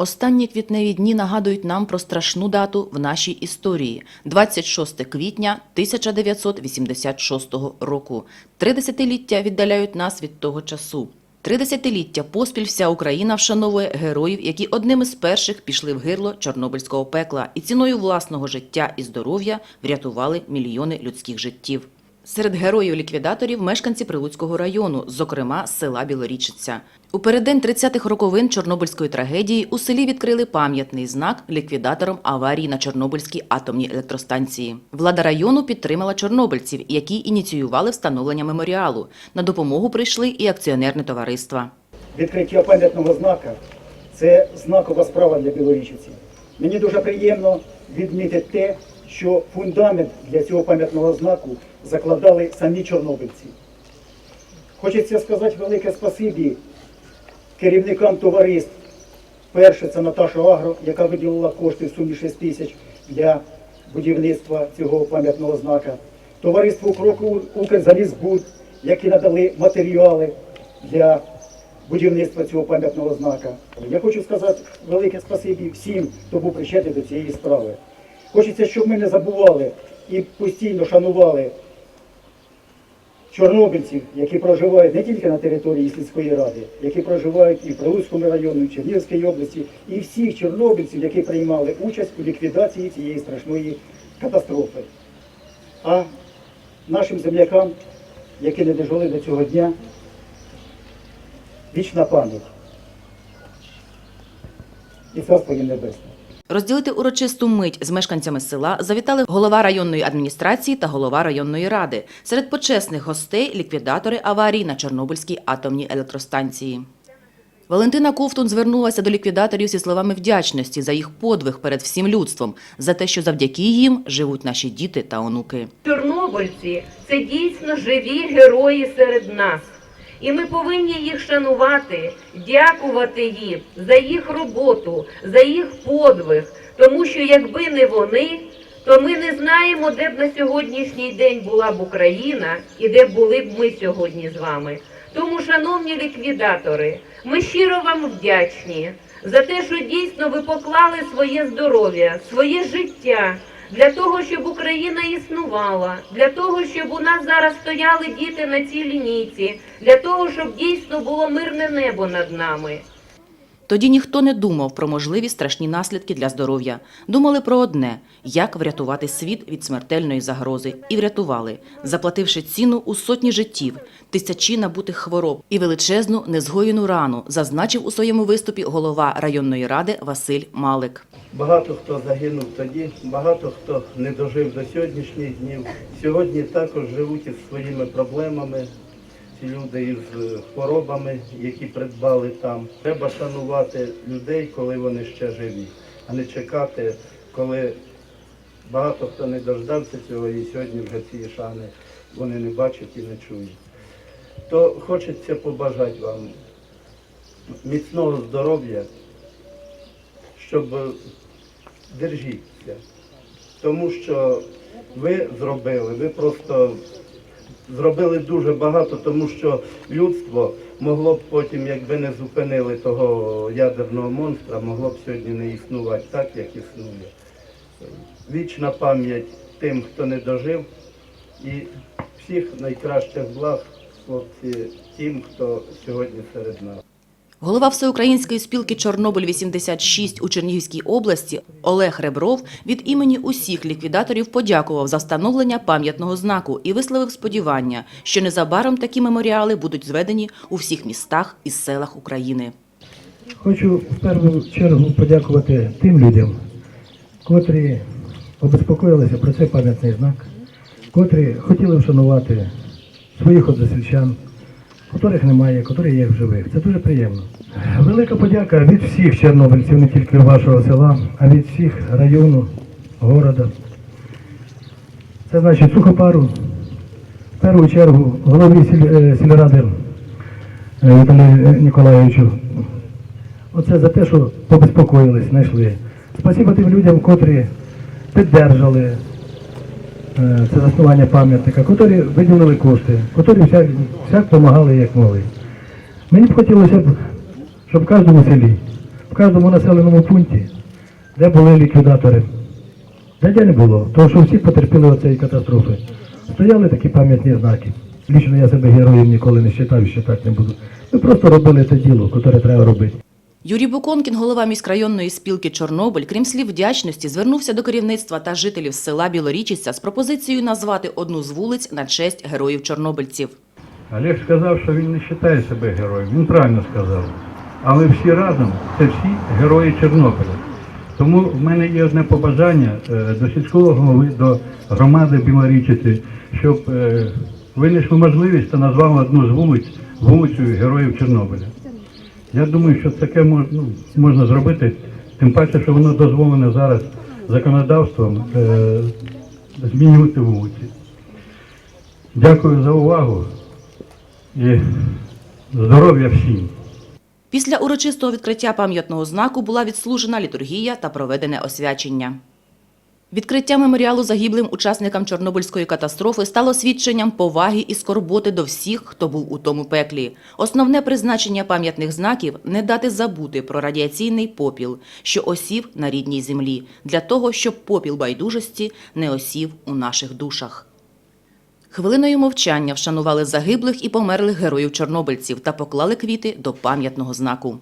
Останні квітневі дні нагадують нам про страшну дату в нашій історії 26 квітня 1986 року. Три десятиліття віддаляють нас від того часу. Три десятиліття поспіль вся Україна вшановує героїв, які одними з перших пішли в гирло Чорнобильського пекла і ціною власного життя і здоров'я врятували мільйони людських життів. Серед героїв-ліквідаторів мешканці Прилуцького району, зокрема села Білорічиця. У переддень 30-х роковин Чорнобильської трагедії у селі відкрили пам'ятний знак ліквідаторам аварії на Чорнобильській атомній електростанції. Влада району підтримала чорнобильців, які ініціювали встановлення меморіалу. На допомогу прийшли і акціонерні товариства. Відкриття пам'ятного знака це знакова справа для білорічиці. Мені дуже приємно відмітити те, що фундамент для цього пам'ятного знаку закладали самі чорнобильці. Хочеться сказати велике спасибі керівникам товариств. Перше це Наташа Агро, яка виділила кошти в сумі 6 тисяч для будівництва цього пам'ятного знака. Товариству «Кроку Укрзалізбуд, які надали матеріали для будівництва цього пам'ятного знака. Я хочу сказати велике спасибі всім, хто був причетний до цієї справи. Хочеться, щоб ми не забували і постійно шанували чорнобильців, які проживають не тільки на території сільської ради, які проживають і в Прилуцькому районі, і в Чернігівській області, і всіх чорнобильців, які приймали участь у ліквідації цієї страшної катастрофи. А нашим землякам, які не дожили до цього дня, вічна пам'ять. І царство їм небесне. Розділити урочисту мить з мешканцями села завітали голова районної адміністрації та голова районної ради. Серед почесних гостей ліквідатори аварії на Чорнобильській атомній електростанції. Валентина Ковтун звернулася до ліквідаторів зі словами вдячності за їх подвиг перед всім людством, за те, що завдяки їм живуть наші діти та онуки. Чорнобильці це дійсно живі герої серед нас. І ми повинні їх шанувати, дякувати їм за їх роботу, за їх подвиг. Тому що якби не вони, то ми не знаємо, де б на сьогоднішній день була б Україна і де б були б ми сьогодні з вами. Тому, шановні ліквідатори, ми щиро вам вдячні за те, що дійсно ви поклали своє здоров'я, своє життя для того, щоб Україна існувала, для того, щоб у нас зараз стояли діти на цій лінійці, для того, щоб дійсно було мирне небо над нами. Тоді ніхто не думав про можливі страшні наслідки для здоров'я. Думали про одне як врятувати світ від смертельної загрози, і врятували, заплативши ціну у сотні життів, тисячі набутих хвороб і величезну незгоєну рану, зазначив у своєму виступі голова районної ради Василь Малик. Багато хто загинув тоді, багато хто не дожив до сьогоднішніх днів. Сьогодні також живуть із своїми проблемами. Люди із е, хворобами, які придбали там. Треба шанувати людей, коли вони ще живі, а не чекати, коли багато хто не дождався цього і сьогодні вже ці шани вони не бачать і не чують. То хочеться побажати вам міцного здоров'я, щоб е, держіться. Тому що ви зробили, ви просто зробили дуже багато, тому що людство могло б потім, якби не зупинили того ядерного монстра, могло б сьогодні не існувати так, як існує. Вічна пам'ять тим, хто не дожив, і всіх найкращих благ, хлопці, тим, хто сьогодні серед нас. Голова Всеукраїнської спілки Чорнобиль 86 у Чернігівській області Олег Ребров від імені усіх ліквідаторів подякував за встановлення пам'ятного знаку і висловив сподівання, що незабаром такі меморіали будуть зведені у всіх містах і селах України. Хочу в першу чергу подякувати тим людям, котрі обезпокоїлися про цей пам'ятний знак, котрі хотіли вшанувати своїх односельчан, котрих немає, котрі є в живих. Це дуже приємно. Велика подяка від всіх чорнобильців, не тільки вашого села, а від всіх району, города. Це значить сухопару, в першу чергу голові е, сільради е, Віталію Ніколаєвичу Оце за те, що побезпокоїлись, знайшли. Спасибо тим людям, котрі піддержали е, це заснування пам'ятника, котрі виділили кошти, котрі всяк, всяк допомагали як могли. Мені б хотілося б, щоб в кожному селі в кожному населеному пункті, де були ліквідатори. Де не було, тому що всі потерпіли від цієї катастрофи. Стояли такі пам'ятні знаки. Лічно я себе героєм ніколи не вважав і вважати не буду. Ми просто робили те діло, яке треба робити. Юрій Буконкін, голова міськрайонної спілки Чорнобиль, крім слів вдячності, звернувся до керівництва та жителів села Білорічиця з пропозицією назвати одну з вулиць на честь героїв чорнобильців. Олег сказав, що він не вважає себе героєм. Він правильно сказав. Але всі разом це всі герої Чорнобиля. Тому в мене є одне побажання е, до сільського голови, до громади Білорічиці, щоб е, винайшли можливість та назвали одну з вулиць вулицею Героїв Чорнобиля. Я думаю, що таке мож, ну, можна зробити, тим паче, що воно дозволено зараз законодавством е, змінювати вулиці. Дякую за увагу і здоров'я всім. Після урочистого відкриття пам'ятного знаку була відслужена літургія та проведене освячення. Відкриття меморіалу загиблим учасникам Чорнобильської катастрофи стало свідченням поваги і скорботи до всіх, хто був у тому пеклі. Основне призначення пам'ятних знаків не дати забути про радіаційний попіл, що осів на рідній землі, для того, щоб попіл байдужості не осів у наших душах. Хвилиною мовчання вшанували загиблих і померлих героїв чорнобильців та поклали квіти до пам'ятного знаку.